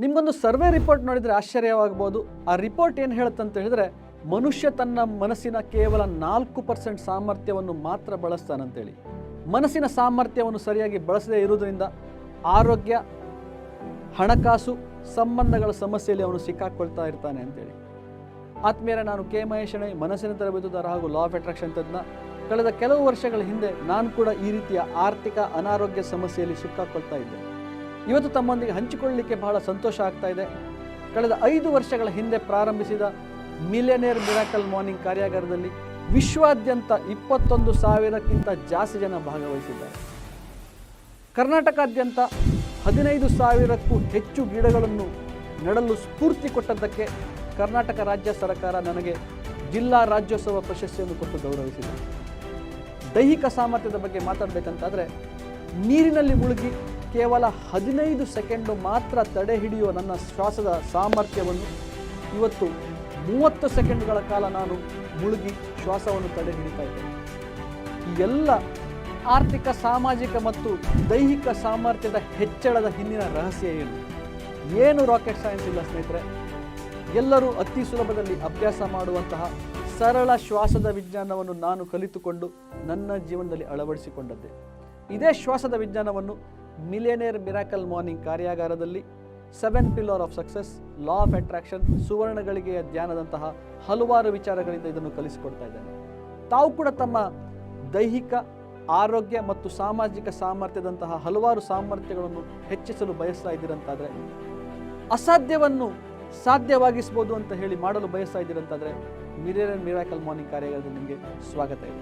ನಿಮ್ಗೊಂದು survey report ನೋಡಿದರೆ ಆಶ್ಚರ್ಯವಾಗಬಹುದು ಆ ರಿಪೋರ್ಟ್ ಏನು ಹೇಳುತ್ತೆ ಅಂತ ಹೇಳಿದ್ರೆ, ಮನುಷ್ಯ ತನ್ನ ಮನಸ್ಸಿನ ಕೇವಲ ನಾಲ್ಕು ಪರ್ಸೆಂಟ್ ಸಾಮರ್ಥ್ಯವನ್ನು ಮಾತ್ರ ಬಳಸ್ತಾನಂತೇಳಿ ಮನಸ್ಸಿನ ಸಾಮರ್ಥ್ಯವನ್ನು ಸರಿಯಾಗಿ ಬಳಸದೇ ಇರುವುದರಿಂದ ಆರೋಗ್ಯ, ಹಣಕಾಸು ಸಂಬಂಧಗಳ ಸಮಸ್ಯೆಯಲ್ಲಿ ಅವನು ಸಿಕ್ಕಾಕೊಳ್ತಾ ಇರ್ತಾನೆ ಅಂತೇಳಿ. ಆತ್ಮೀಯರ, ನಾನು ಕೆ. ಮಹೇಶಣೆ ಮನಸ್ಸಿನ ತರಬೇತುದಾರ ಹಾಗೂ ಲಾ ಆಫ್ ಅಟ್ರಾಕ್ಷನ್ ತಜ್ಞ. ಕಳೆದ ಕೆಲವು ವರ್ಷಗಳ ಹಿಂದೆ ನಾನು ಕೂಡ ಈ ರೀತಿಯ ಆರ್ಥಿಕ ಅನಾರೋಗ್ಯ ಸಮಸ್ಯೆಯಲ್ಲಿ ಸಿಕ್ಕಾಕೊಳ್ತಾ ಇದ್ದೆ. ಇವತ್ತು ತಮ್ಮೊಂದಿಗೆ ಹಂಚಿಕೊಳ್ಳಲಿಕ್ಕೆ ಬಹಳ ಸಂತೋಷ ಆಗ್ತಾ ಇದೆ. ಕಳೆದ ಐದು ವರ್ಷಗಳ ಹಿಂದೆ ಪ್ರಾರಂಭಿಸಿದ ಮಿಲಿಯನೇರ್ ಮಿರಾಕಲ್ ಮಾರ್ನಿಂಗ್ ಕಾರ್ಯಾಗಾರದಲ್ಲಿ ವಿಶ್ವಾದ್ಯಂತ ಇಪ್ಪತ್ತೊಂದು ಸಾವಿರಕ್ಕಿಂತ ಜಾಸ್ತಿ ಜನ ಭಾಗವಹಿಸಿದ್ದಾರೆ. ಕರ್ನಾಟಕಾದ್ಯಂತ ಹದಿನೈದು ಸಾವಿರಕ್ಕೂ ಹೆಚ್ಚು ಗಿಡಗಳನ್ನು ನೆಡಲು ಸ್ಫೂರ್ತಿ ಕೊಟ್ಟದ್ದಕ್ಕೆ ಕರ್ನಾಟಕ ರಾಜ್ಯ ಸರ್ಕಾರ ನನಗೆ ಜಿಲ್ಲಾ ರಾಜ್ಯೋತ್ಸವ ಪ್ರಶಸ್ತಿಯನ್ನು ಕೊಟ್ಟು ಗೌರವಿಸಿದೆ. ದೈಹಿಕ ಸಾಮರ್ಥ್ಯದ ಬಗ್ಗೆ ಮಾತಾಡಬೇಕಂತಾದರೆ ನೀರಿನಲ್ಲಿ ಮುಳುಗಿ ಕೇವಲ ಹದಿನೈದು ಸೆಕೆಂಡು ಮಾತ್ರ ತಡೆ ಹಿಡಿಯುವ ನನ್ನ ಶ್ವಾಸದ ಸಾಮರ್ಥ್ಯವನ್ನು ಇವತ್ತು ಮೂವತ್ತು ಸೆಕೆಂಡ್ಗಳ ಕಾಲ ನಾನು ಮುಳುಗಿ ಶ್ವಾಸವನ್ನು ತಡೆ ಹಿಡಿತಾ ಇದ್ದೇನೆ. ಈ ಎಲ್ಲ ಆರ್ಥಿಕ, ಸಾಮಾಜಿಕ ಮತ್ತು ದೈಹಿಕ ಸಾಮರ್ಥ್ಯದ ಹೆಚ್ಚಳದ ಹಿಂದಿನ ರಹಸ್ಯ ಏನು? ಏನು ರಾಕೆಟ್ ಸೈನ್ಸ್ ಇಲ್ಲ ಸ್ನೇಹಿತರೆ? ಎಲ್ಲರೂ ಅತಿ ಸುಲಭದಲ್ಲಿ ಅಭ್ಯಾಸ ಮಾಡುವಂತಹ ಸರಳ ಶ್ವಾಸದ ವಿಜ್ಞಾನವನ್ನು ನಾನು ಕಲಿತುಕೊಂಡು ನನ್ನ ಜೀವನದಲ್ಲಿ ಅಳವಡಿಸಿಕೊಂಡದ್ದೆ. ಇದೇ ಶ್ವಾಸದ ವಿಜ್ಞಾನವನ್ನು ಮಿಲಿಯನೇರ್ ಮಿರಾಕಲ್ ಮಾರ್ನಿಂಗ್ ಕಾರ್ಯಾಗಾರದಲ್ಲಿ seven pillar of success, law of attraction, ಸುವರ್ಣಗಳಿಗೆ ಧ್ಯಾನದಂತಹ ಹಲವಾರು ವಿಚಾರಗಳಿಂದ ಇದನ್ನು ಕಲಿಸಿಕೊಡ್ತಾ ಇದ್ದೇನೆ. ತಾವು ಕೂಡ ತಮ್ಮ ದೈಹಿಕ, ಆರೋಗ್ಯ ಮತ್ತು ಸಾಮಾಜಿಕ ಸಾಮರ್ಥ್ಯದಂತಹ ಹಲವಾರು ಸಾಮರ್ಥ್ಯಗಳನ್ನು ಹೆಚ್ಚಿಸಲು ಬಯಸ್ತಾ ಇದ್ದೀರಂತಾದರೆ, ಅಸಾಧ್ಯವನ್ನು ಸಾಧ್ಯವಾಗಿಸ್ಬೋದು ಅಂತ ಹೇಳಿ ಮಾಡಲು ಬಯಸ್ತಾ ಇದ್ದೀರಂತಾದರೆ ಮಿರಿಯರ್ ಮಿರಾಕಲ್ ಮಾರ್ನಿಂಗ್ ಕಾರ್ಯಾಗಾರದಲ್ಲಿ ನಿಮಗೆ ಸ್ವಾಗತ ಇದೆ.